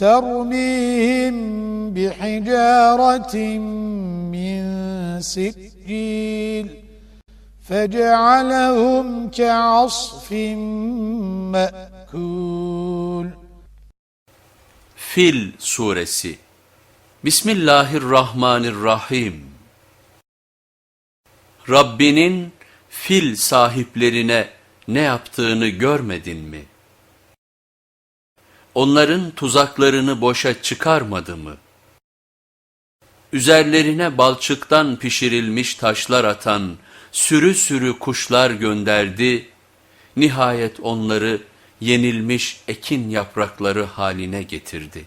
ترميهم بحجارة من سجيل فجعلهم كعصف مأكول Fil Suresi Bismillahirrahmanirrahim Rabbinin fil sahiplerine ne yaptığını görmedin mi? Onların tuzaklarını boşa çıkarmadı mı? Üzerlerine balçıktan pişirilmiş taşlar atan sürü sürü kuşlar gönderdi, nihayet onları yenilmiş ekin yaprakları haline getirdi.